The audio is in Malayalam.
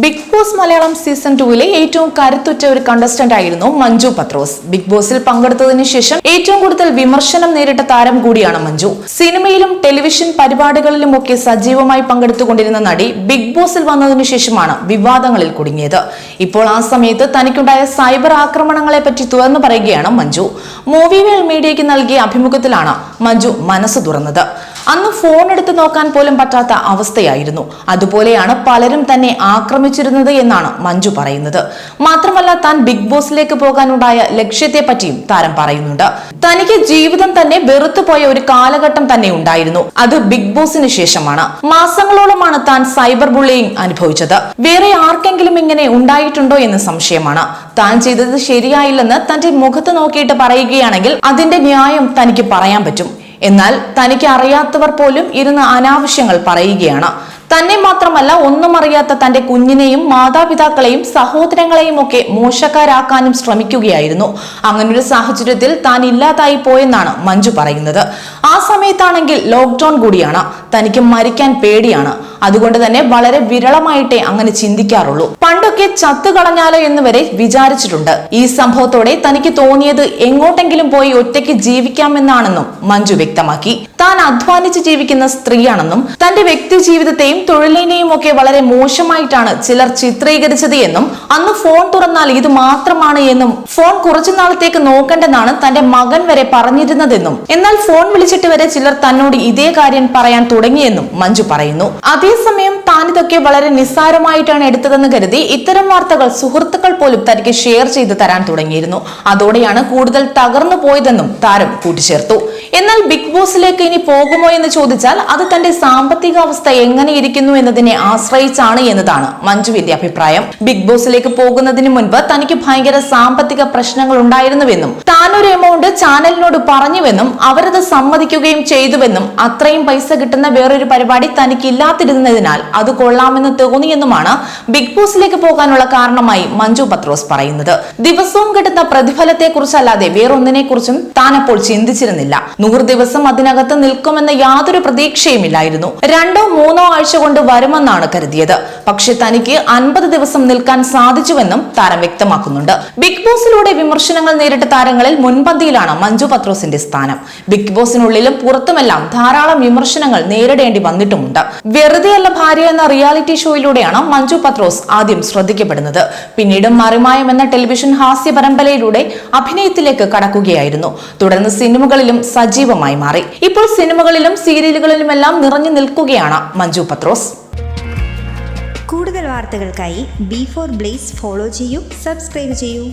ബിഗ് ബോസ് മലയാളം സീസൺ ടൂവിലെ ഏറ്റവും കരുത്തുറ്റ ഒരു കണ്ടസ്റ്റന്റ് ആയിരുന്നു മഞ്ജു പത്രോസ്. ബിഗ് ബോസിൽ പങ്കെടുത്തതിന് ശേഷം ഏറ്റവും കൂടുതൽ വിമർശനം നേരിട്ട താരം കൂടിയാണ് മഞ്ജു. സിനിമയിലും ടെലിവിഷൻ പരിപാടികളിലും ഒക്കെ സജീവമായി പങ്കെടുത്തുകൊണ്ടിരുന്ന നടി ബിഗ് ബോസിൽ വന്നതിനു ശേഷമാണ് വിവാദങ്ങളിൽ കുടുങ്ങിയത്. ഇപ്പോൾ ആ സമയത്ത് തനിക്കുണ്ടായ സൈബർ ആക്രമണങ്ങളെ പറ്റി തുറന്നു പറയുകയാണ് മഞ്ജു. മൂവി വേൾ മീഡിയയ്ക്ക് നൽകിയ അഭിമുഖത്തിലാണ് മഞ്ജു മനസ്സ് തുറന്നത്. അന്ന് ഫോൺ എടുത്ത് നോക്കാൻ പോലും പറ്റാത്ത അവസ്ഥയായിരുന്നു. അതുപോലെയാണ് പലരും തന്നെ ആക്രമിച്ചിരുന്നത് എന്നാണ് മഞ്ജു പറയുന്നത്. മാത്രമല്ല താൻ ബിഗ് ബോസിലേക്ക് പോകാനുണ്ടായ ലക്ഷ്യത്തെ പറ്റിയും താരം പറയുന്നുണ്ട്. തനിക്ക് ജീവിതം തന്നെ വെറുത്തുപോയ ഒരു കാലഘട്ടം തന്നെ ഉണ്ടായിരുന്നു. അത് ബിഗ് ബോസിന് ശേഷമാണ്. മാസങ്ങളോളമാണ് താൻ സൈബർ ബുള്ളിയിങ് അനുഭവിച്ചത്. വേറെ ആർക്കെങ്കിലും ഇങ്ങനെ ഉണ്ടായിട്ടുണ്ടോ എന്ന് സംശയമാണ്. താൻ ചെയ്തത് ശരിയായില്ലെന്ന് തന്റെ മുഖത്ത് നോക്കിയിട്ട് പറയുകയാണെങ്കിൽ അതിന്റെ ന്യായം തനിക്ക് പറയാൻ പറ്റും. എന്നാൽ തനിക്ക് അറിയാത്തവർ പോലും ഇരുന്ന് അനാവശ്യങ്ങൾ പറയുകയാണ്. തന്നെ മാത്രമല്ല ഒന്നും അറിയാത്ത തന്റെ കുഞ്ഞിനെയും മാതാപിതാക്കളെയും സഹോദരങ്ങളെയും ഒക്കെ മോശക്കാരാക്കാനും ശ്രമിക്കുകയായിരുന്നു. അങ്ങനൊരു സാഹചര്യത്തിൽ താൻ ഇല്ലാതായി പോയെന്നാണ് മഞ്ജു പറയുന്നത്. ആ സമയത്താണെങ്കിൽ ലോക്ക്ഡൌൺ കൂടിയാണ്. തനിക്ക് മരിക്കാൻ പേടിയാണ്. അതുകൊണ്ട് തന്നെ വളരെ വിരളമായിട്ടേ അങ്ങനെ ചിന്തിക്കാറുള്ളൂ. പണ്ടൊക്കെ ചത്തു കളഞ്ഞാലോ എന്ന് വരെ വിചാരിച്ചിട്ടുണ്ട്. ഈ സംഭവത്തോടെ തനിക്ക് തോന്നിയത് എങ്ങോട്ടെങ്കിലും പോയി ഒറ്റയ്ക്ക് ജീവിക്കാമെന്നാണെന്നും മഞ്ജു വ്യക്തമാക്കി. താൻ അധ്വാനിച്ച് ജീവിക്കുന്ന സ്ത്രീയാണെന്നും തന്റെ വ്യക്തി ജീവിതത്തെയും തൊഴിലിനെയും ഒക്കെ വളരെ മോശമായിട്ടാണ് ചിലർ ചിത്രീകരിച്ചത് എന്നും അന്ന് ഫോൺ തുറന്നാൽ ഇത് മാത്രമാണ് എന്നും ഫോൺ കുറച്ചു നാളത്തേക്ക് നോക്കണ്ടെന്നാണ് തന്റെ മകൻ വരെ പറഞ്ഞിരുന്നതെന്നും എന്നാൽ ഫോൺ വിളിച്ചിട്ട് വരെ ചിലർ തന്നോട് ഇതേ കാര്യം പറയാൻ തുടങ്ങിയെന്നും മഞ്ജു പറയുന്നു. അതേസമയം താൻ ഇതൊക്കെ വളരെ നിസ്സാരമായിട്ടാണ് എടുത്തതെന്ന് കരുതി ഇത്തരം വാർത്തകൾ സുഹൃത്തുക്കൾ പോലും തനിക്ക് ഷെയർ ചെയ്ത് തരാൻ തുടങ്ങിയിരുന്നു. അതോടെയാണ് കൂടുതൽ തകർന്നു പോയതെന്നും താരം കൂട്ടിച്ചേർത്തു. എന്നാൽ ബിഗ് ബോസിലേക്ക് ഇനി പോകുമോ എന്ന് ചോദിച്ചാൽ അത് തന്റെ സാമ്പത്തിക അവസ്ഥ എങ്ങനെ ഇരിക്കുന്നു എന്നതിനെ ആശ്രയിച്ചാണ് എന്നതാണ് മഞ്ജുവിന്റെ അഭിപ്രായം. ബിഗ് ബോസിലേക്ക് പോകുന്നതിന് മുൻപ് തനിക്ക് ഭയങ്കര സാമ്പത്തിക പ്രശ്നങ്ങൾ ഉണ്ടായിരുന്നുവെന്നും താനൊരു എമൗണ്ട് ചാനലിനോട് പറഞ്ഞുവെന്നും അവരത് സമ്മതിക്കുകയും ചെയ്തുവെന്നും അത്രയും പൈസ കിട്ടുന്ന വേറൊരു പരിപാടി തനിക്ക് ഇല്ലാതിരുന്നതിനാൽ അത് കൊള്ളാമെന്ന് തോന്നിയെന്നുമാണ് ബിഗ് ബോസിലേക്ക് പോകാനുള്ള കാരണമായി മഞ്ജു പത്രോസ് പറയുന്നത്. ദിവസവും കിട്ടുന്ന പ്രതിഫലത്തെക്കുറിച്ചല്ലാതെ വേറൊന്നിനെ കുറിച്ചും താൻ അപ്പോൾ ചിന്തിച്ചിരുന്നില്ല. നൂറ് ദിവസം അതിനകത്ത് നിൽക്കുമെന്ന യാതൊരു പ്രതീക്ഷയുമില്ലായിരുന്നു. രണ്ടോ മൂന്നോ ആഴ്ച കൊണ്ട് വരുമെന്നാണ് കരുതിയത്. പക്ഷെ തനിക്ക് അൻപത് ദിവസം നിൽക്കാൻ സാധിച്ചുവെന്നും താരം വ്യക്തമാക്കുന്നുണ്ട്. ബിഗ് ബോസിലൂടെ വിമർശനങ്ങൾ നേരിട്ട താരങ്ങളിൽ മുൻപന്തിയിലാണ് മഞ്ജു പത്രോസിന്റെ സ്ഥാനം. ബിഗ് ബോസിനുള്ളിലും പുറത്തുമെല്ലാം ധാരാളം വിമർശനങ്ങൾ നേരിടേണ്ടി വന്നിട്ടുമുണ്ട്. വെറുതെയല്ല ഭാര്യ എന്ന റിയാലിറ്റി ഷോയിലൂടെയാണ് മഞ്ജു പത്രോസ് ആദ്യം ശ്രദ്ധിക്കപ്പെടുന്നത്. പിന്നീട് മറിമായം എന്ന ടെലിവിഷൻ ഹാസ്യ പരമ്പരയിലൂടെ അഭിനയത്തിലേക്ക് കടക്കുകയായിരുന്നു. തുടർന്ന് സിനിമകളിലും സജീവമായി മാറി. ഇപ്പോൾ സിനിമകളിലും സീരിയലുകളിലുമെല്ലാം നിറഞ്ഞു നിൽക്കുകയാണ് മഞ്ജു പത്രോസ്. കൂടുതൽ വാർത്തകൾക്കായി ബി ഫോർ ബ്ലേസ് ഫോളോ ചെയ്യൂ സബ്സ്ക്രൈബ് ചെയ്യൂ.